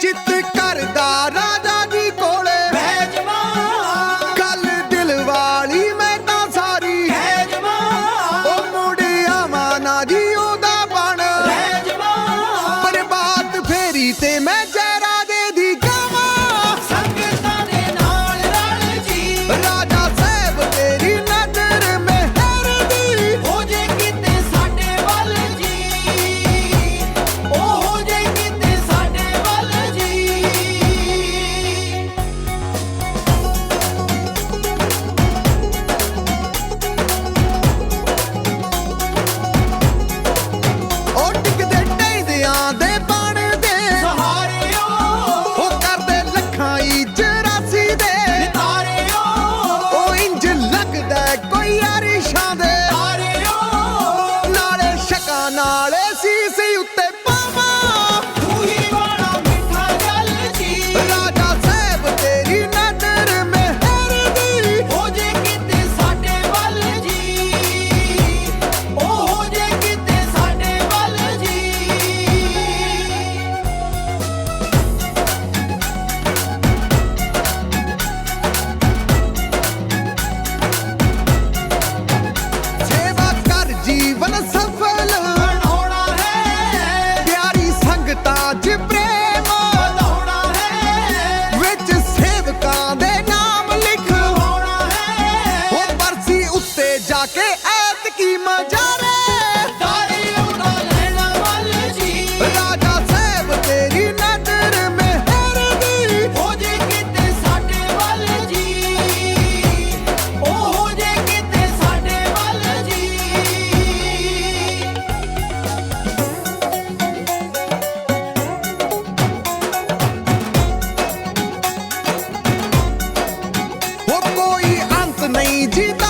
ਚਿੱਤ ਕਰਦਾ ਰਾਜਾ ਜੀ ਕੋਲੇ। ਕੱਲ ਦਿਲ ਵਾਲੀ ਮੈਂ ਤਾਂ ਸਾਰੀ। ਹੈ ਉਹ ਮੁੰਡਿਆ ਮਾਨਾ ਜੀ ਉਹਦਾ ਬਣ। ਪਰ ਬਾਤ ਫੇਰੀ ਤੇ ਮੈਂ नहीं जीता